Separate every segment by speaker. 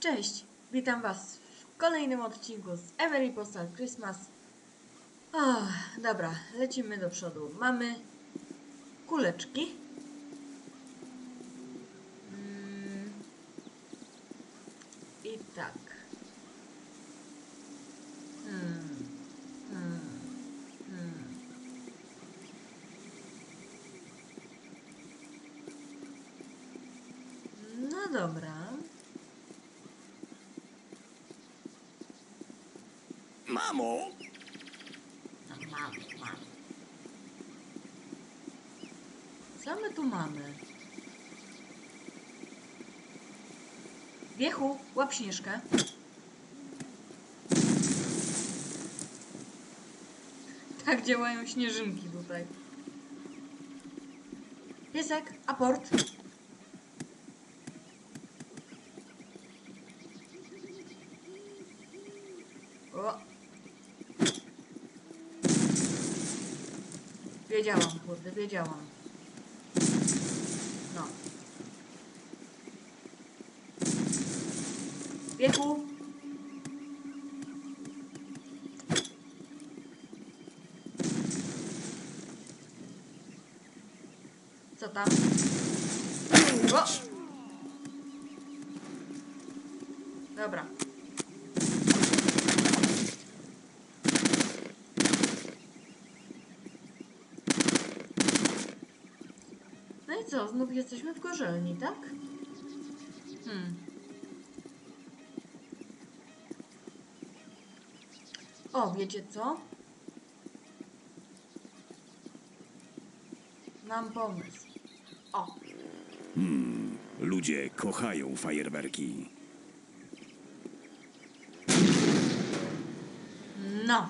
Speaker 1: Cześć, witam Was w kolejnym odcinku z Every Postal Christmas. Dobra, lecimy do przodu. Mamy kuleczki. Mm. I tak. Hmm. Hmm. Hmm. No dobra.
Speaker 2: Mamo!
Speaker 1: No mamy, mamy. Co my tu mamy? Wiechu, łap śnieżkę. Tak działają śnieżynki tutaj. Piesek, aport. O, Wiedziałam, kurde, wiedziałam. Wieku! Co tam? O! Dobra. No i co, znów jesteśmy w gorzelni, tak? Hmm. O, wiecie co? Mam pomysł. O,
Speaker 2: Ludzie kochają fajerwerki.
Speaker 1: no.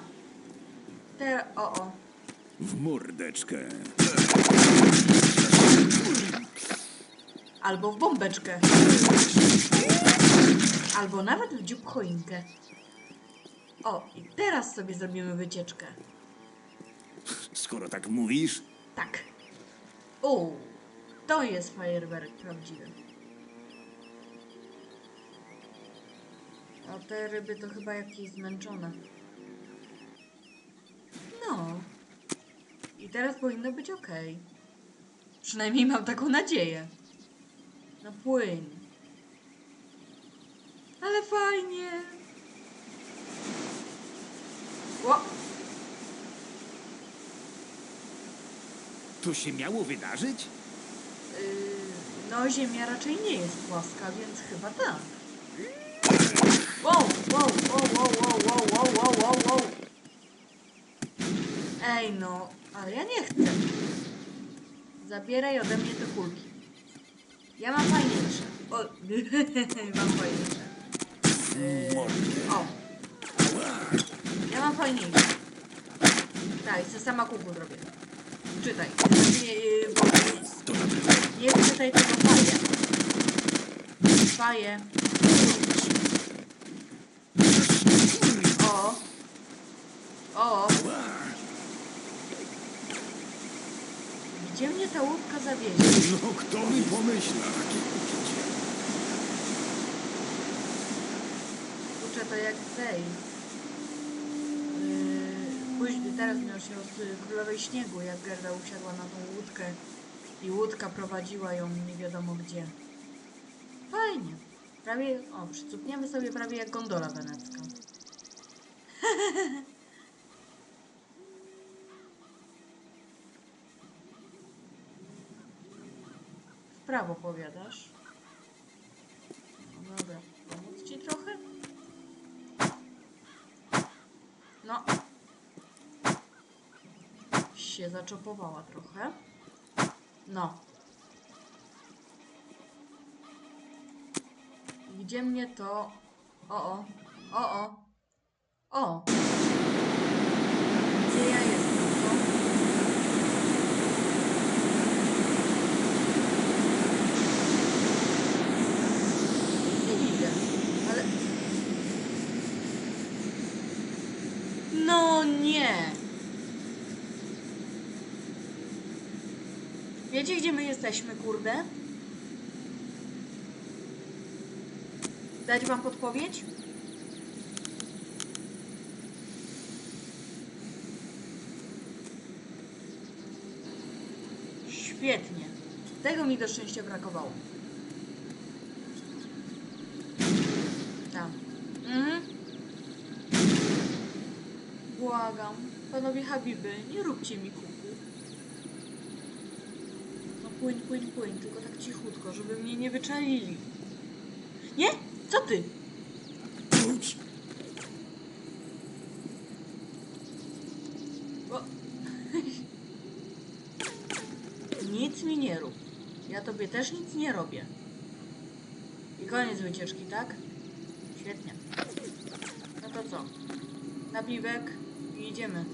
Speaker 1: Te, o, o.
Speaker 2: W mordeczkę.
Speaker 1: Albo w bombeczkę. Albo nawet w dziób choinkę. O, i teraz sobie zrobimy wycieczkę.
Speaker 2: Skoro tak mówisz,
Speaker 1: Tak. O, to jest fajerwerek prawdziwy. A te ryby to chyba jakieś zmęczone. No. I teraz powinno być ok. Przynajmniej mam taką nadzieję. No płyń. Ale fajnie. O,
Speaker 2: to się miało wydarzyć?
Speaker 1: Yy, no, Ziemia raczej nie jest płaska, więc chyba tak. Wow, wow, wow, wow, wow, wow, wow, wow, wow, wow. Ej, no, ale ja nie chcę. Zabieraj ode mnie te kulki. Ja mam fajniejsze. O, mam fajniejsze. Yy, o. Mam fajniejsze. Tak, co sama kuku zrobię. Czytaj. Nie, yy, bo nie czytaj tego faje. Faje. O. O. Gdzie mnie ta łódka zawiezie?
Speaker 2: No kto by pomyślał?
Speaker 1: Kurczę, to jak tej. Później, teraz miał się od y, Królowej Śniegu, jak Gerda usiadła na tą łódkę i łódka prowadziła ją nie wiadomo gdzie. Fajnie. Prawie, o, przycupniemy sobie prawie jak gondola wenecka. W prawo powiadasz? No dobra, pomóc ci trochę? No. Się zaczopowała trochę. No. Gdzie mnie to... O, o. O, o. O. Gdzie ja jestem, co? Nie widzę, ale... No nie! Wiecie, gdzie my jesteśmy, kurde? Dać wam podpowiedź? Świetnie. Tego mi do szczęścia brakowało. Tam. Mhm. Błagam. Panowie Habiby, nie róbcie mi kuku. Płyń, płyń, płyń, tylko tak cichutko, żeby mnie nie wyczaili. Nie? Co ty? Nic mi nie rób. Ja tobie też nic nie robię. I koniec wycieczki, tak? Świetnie. No to co? Napiwek i idziemy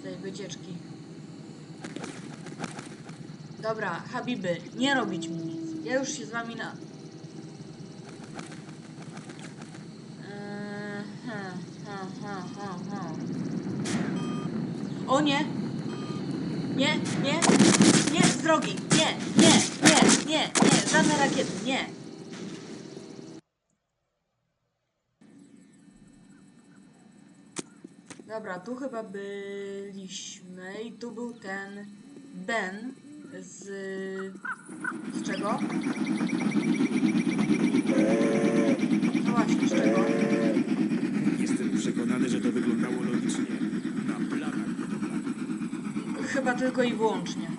Speaker 1: z tej wycieczki. Dobra, Habiby, nie robić mi nic. Ja już się z wami na... Eee. O nie! Nie, nie, nie, z drogi! Nie, nie, nie, nie, nie, żadne rakiety, nie! Dobra, tu chyba byliśmy i tu był ten Ben z... z czego? No właśnie, z czego?
Speaker 2: Jestem przekonany, że to wyglądało logicznie. Na planach budowlanych.
Speaker 1: Chyba tylko i wyłącznie.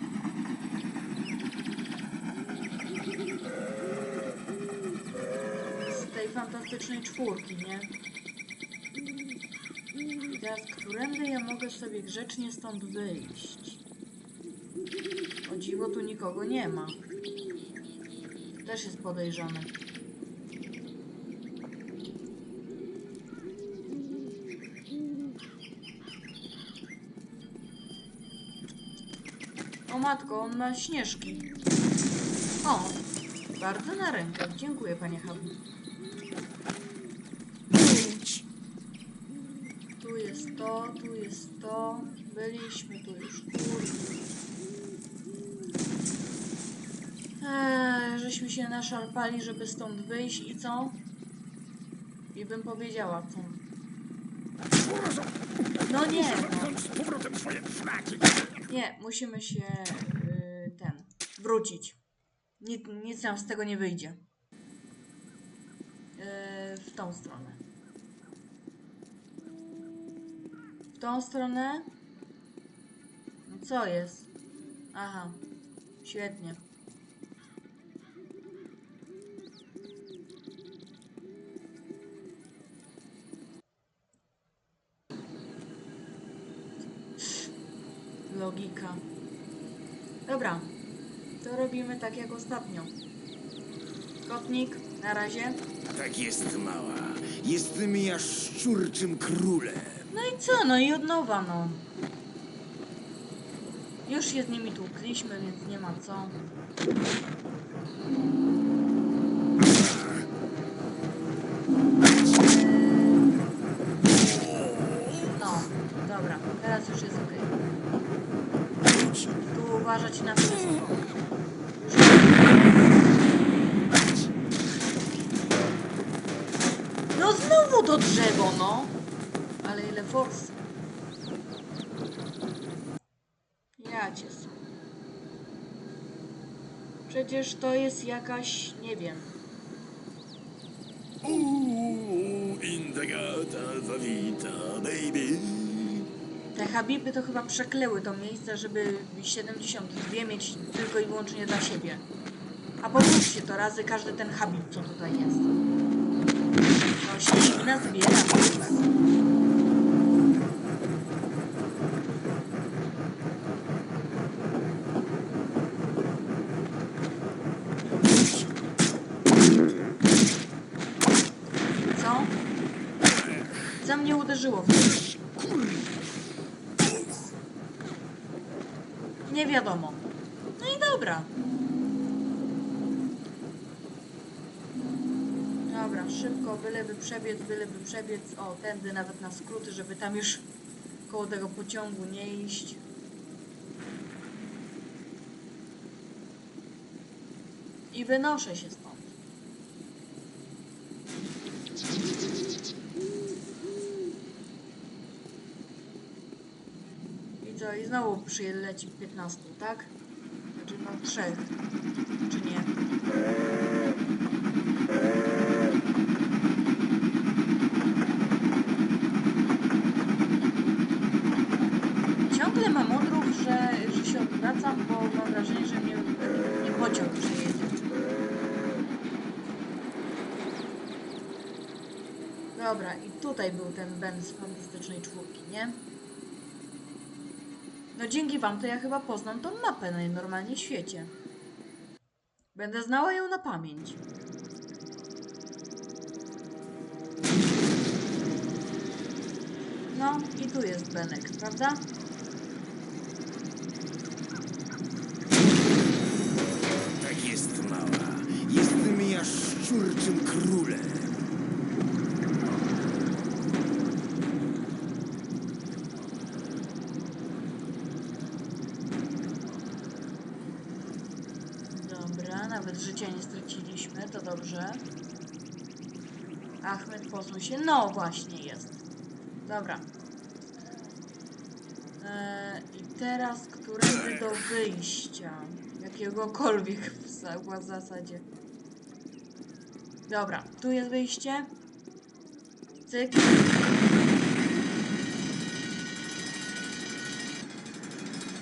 Speaker 1: Z tej fantastycznej czwórki, nie? I teraz, którędy ja mogę sobie grzecznie stąd wyjść? O dziwo, tu nikogo nie ma. Też jest podejrzany. O matko, on ma śnieżki. O, bardzo na rękę. Dziękuję, panie Habu. Tu jest to, tu jest to. Byliśmy tu już, kurde. Eee, żeśmy się naszarpali, żeby stąd wyjść i co? I bym powiedziała co. No nie, no. Nie, musimy się y, ten wrócić. Nic, nic nam z tego nie wyjdzie. Y, w tą stronę. W tą stronę? No co jest? Aha, świetnie. Logika. Dobra, to robimy tak jak ostatnio. Kotnik, na razie.
Speaker 2: Tak jest, mała. Jestem jaszczurczym królem.
Speaker 1: No i co? No i od nowa, no. Już się z nimi tłukliśmy, więc nie ma co. uważać na. No znowu to drzewo, no! Ale ile forsy. Ja cię s- Przecież to jest jakaś, nie wiem.
Speaker 2: Baby.
Speaker 1: Te Habiby to chyba przekleły to miejsce, żeby 72 mieć tylko i wyłącznie dla siebie. A pomóżcie to razy każdy ten Habib, co tutaj jest. To ślina zbiera. więc- Co? Co mnie uderzyło w to? Nie wiadomo. No i dobra. Dobra, szybko, byleby przebiec, byleby przebiec. O, tędy nawet na skróty, żeby tam już koło tego pociągu nie iść. I wynoszę się stąd. co, i znowu przyleci 15, tak? Znaczy no trzech. Czy nie? Ciągle mam odruch, że, że się odwracam, bo mam wrażenie, że mnie, mnie pociąg przejedzie. Dobra, i tutaj był ten Ben z fantastycznej czwórki, nie? No dzięki wam to ja chyba poznam tą mapę najnormalniej w świecie. Będę znała ją na pamięć. No i tu jest Benek, prawda?
Speaker 2: Tak jest, mała. Jestem ja szczurczym królem.
Speaker 1: Dobra, nawet życia nie straciliśmy, to dobrze. Ahmed, posuń się. No właśnie jest. Dobra. Eee, I teraz którędy do wyjścia? Jakiegokolwiek w zasadzie. Dobra, tu jest wyjście. Cyk.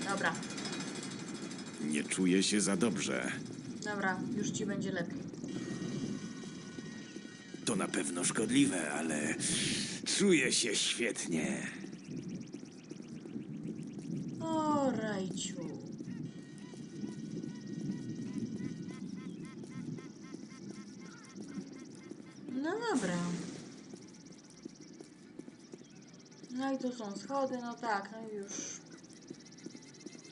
Speaker 1: Dobra,
Speaker 2: Nie czuję się za dobrze.
Speaker 1: dobra, już ci będzie lepiej.
Speaker 2: To na pewno szkodliwe, ale czuję się świetnie.
Speaker 1: O, Rajciu. No dobra. No i tu są schody, no tak, no już.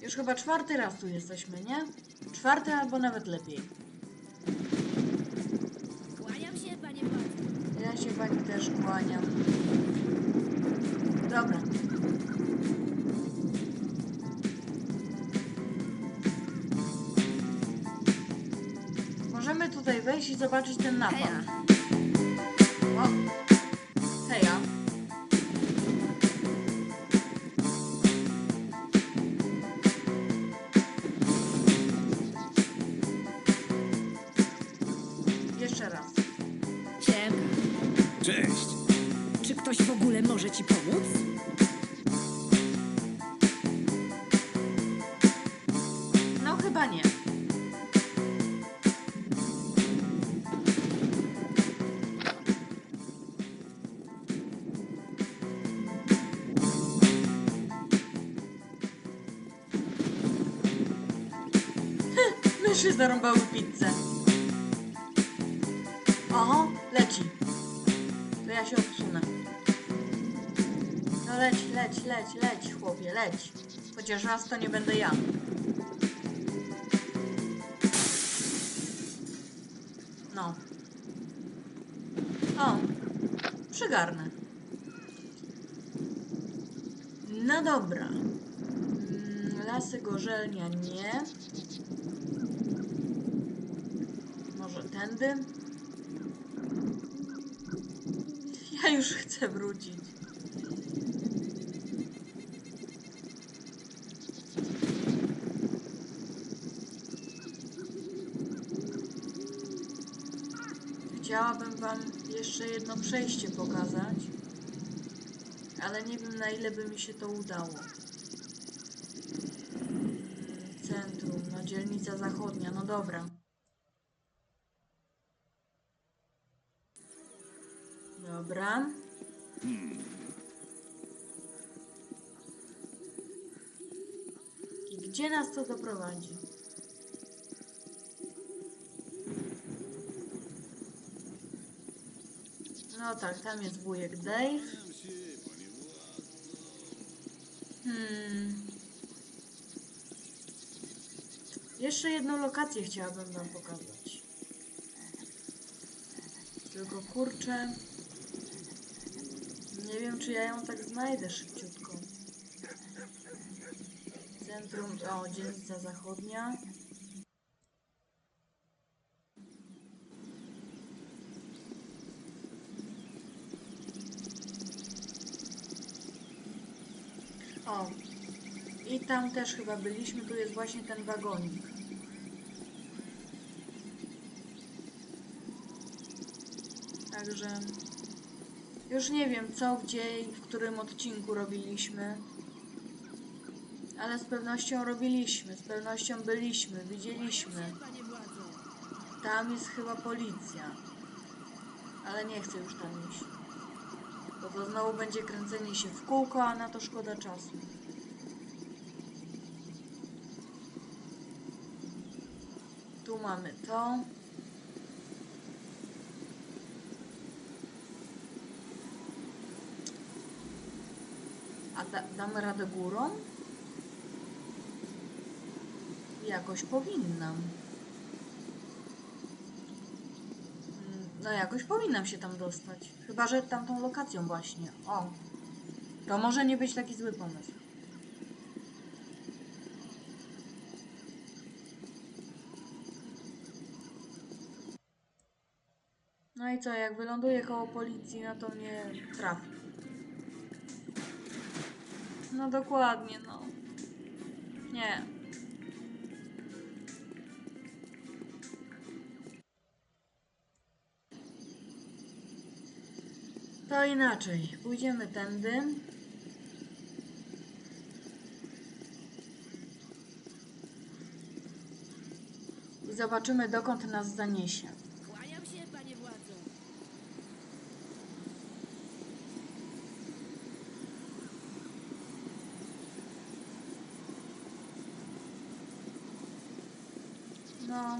Speaker 1: Już chyba czwarty raz tu jesteśmy, nie? Czwarty albo nawet lepiej.
Speaker 3: Się
Speaker 1: pani też kłaniam. Dobra. Możemy tutaj wejść i zobaczyć ten napad.
Speaker 3: Heja.
Speaker 1: O. Heja. Myszy zarąbały pizzę. Oho, leci. To ja się odsunę. No leć, leć, leć, leć, chłopie, leć. Chociaż raz to nie będę ja. No. O, przygarnę. No dobra. Mm, Lasy gorzelnia nie. Może tędy? Ja już chcę wrócić. Chciałabym wam jeszcze jedno przejście pokazać, ale nie wiem na ile by mi się to udało. Centrum, no dzielnica zachodnia, no dobra. Dobra. I gdzie nas to doprowadzi? No tak, tam jest wujek Dave. Hmm. Jeszcze jedną lokację chciałabym wam pokazać. Tylko kurczę. Nie wiem, czy ja ją tak znajdę szybciutko. Centrum, o, dzielnica zachodnia. O, I tam też chyba byliśmy, tu jest właśnie ten wagonik. Także już nie wiem co, gdzie i w którym odcinku robiliśmy. Ale z pewnością robiliśmy, z pewnością byliśmy, widzieliśmy. Tam jest chyba policja. Ale nie chcę już tam iść. Bo to znowu będzie kręcenie się w kółko, a na to szkoda czasu. Tu mamy to. A da, damy radę górą? Jakoś powinnam. No jakoś powinnam się tam dostać. Chyba, że tamtą lokacją właśnie. O. To może nie być taki zły pomysł. No i co, jak wyląduję koło policji, no to mnie trafi. No dokładnie, no. Nie. To inaczej. Pójdziemy tędy. I zobaczymy, dokąd nas zaniesie.
Speaker 3: Kłaniam się, panie władzo.
Speaker 1: No.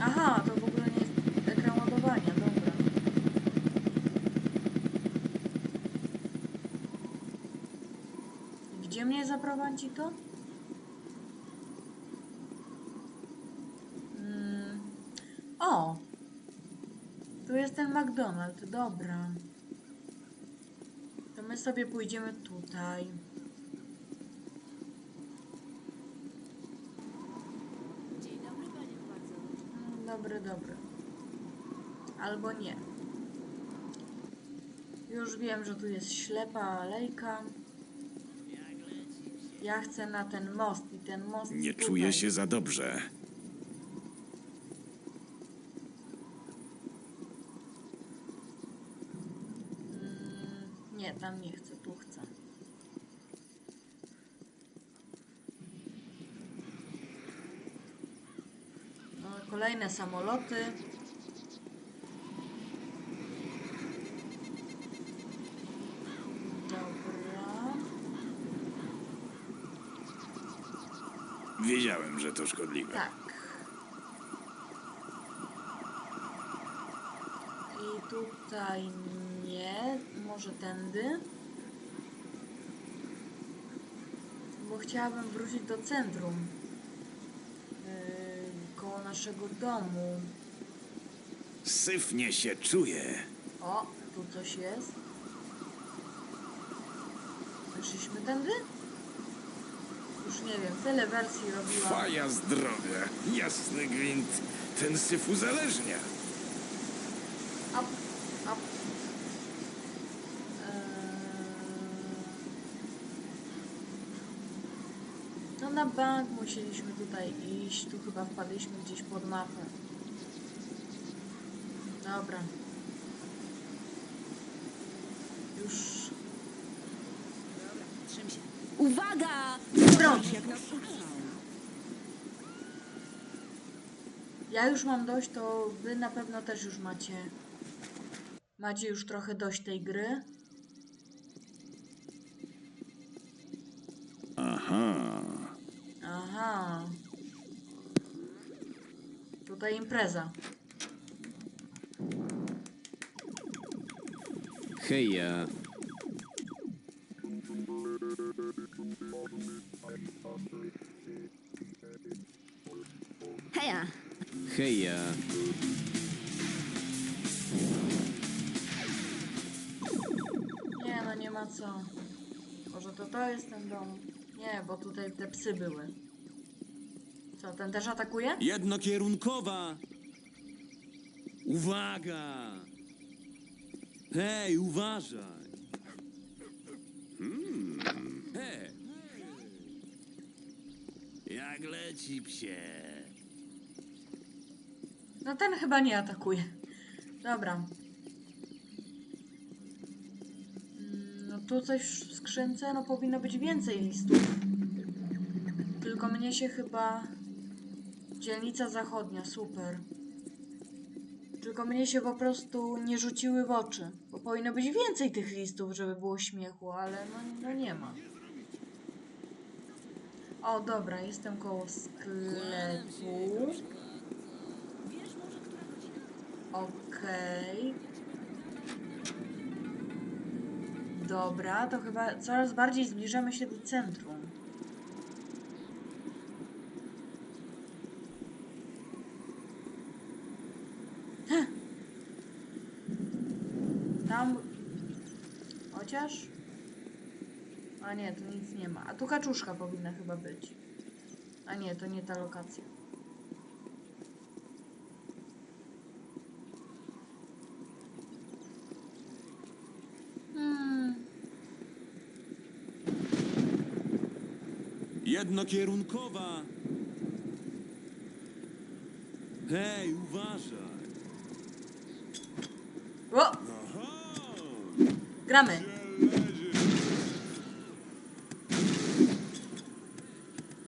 Speaker 1: Aha, to w ogóle nie jest ekran ładowania, dobra. Gdzie mnie zaprowadzi to? Mm. O! Tu jest ten McDonald's, dobra. To my sobie pójdziemy tutaj.
Speaker 3: Dzień dobry, panie władzo.
Speaker 1: Mm, Dobry, dobry. Albo nie. Już wiem, że tu jest ślepa alejka. Ja chcę na ten most i ten most
Speaker 2: Nie
Speaker 1: tutaj.
Speaker 2: czuję się za dobrze.
Speaker 1: Mm, nie, tam nie chcę. No, kolejne samoloty. Dobra.
Speaker 2: Wiedziałem, że to szkodliwe.
Speaker 1: Tak. I tutaj nie, może tędy. Bo chciałabym wrócić do centrum. Naszego domu.
Speaker 2: Syfnie się czuję.
Speaker 1: O, tu coś jest. Wyszliśmy tędy? Już nie wiem, tyle wersji robiłam.
Speaker 2: Faja zdrowia. Jasny gwint. Ten syf uzależnia.
Speaker 1: Bank musieliśmy tutaj iść. Tu chyba wpadliśmy gdzieś pod mapę. Dobra. Już
Speaker 3: Dobra, trzym się. Uwaga!
Speaker 1: Broń.
Speaker 3: Jak nas uczą.
Speaker 1: Ja już mam dość, to wy na pewno też już macie. Macie już trochę dość tej gry.
Speaker 2: Aha.
Speaker 1: Aha. Tutaj impreza.
Speaker 4: Heja,
Speaker 3: Heja!
Speaker 4: heja.
Speaker 1: Nie, no nie ma co. Może to to jest ten dom? Nie, bo tutaj te psy były. Co, ten też atakuje?
Speaker 4: Jednokierunkowa! Uwaga! Hej, uważaj! Hmm, hej!
Speaker 2: Jak leci psie?
Speaker 1: No ten chyba nie atakuje. Dobra. Mm, no tu coś w skrzynce, no powinno być więcej listów. Tylko mnie się chyba Dzielnica zachodnia, super. Tylko mnie się po prostu nie rzuciły w oczy. Bo powinno być więcej tych listów, żeby było śmiechu, ale no, no nie ma. O, dobra, jestem koło sklepu. Okej. Dobra, to chyba coraz bardziej zbliżamy się do centrum. Tam. Chociaż. A nie, tu nic nie ma. A tu kaczuszka powinna chyba być. A nie, to nie ta lokacja. Hmm.
Speaker 4: Jednokierunkowa. Hej, uważaj.
Speaker 1: O!
Speaker 4: Aha!
Speaker 1: Gramy.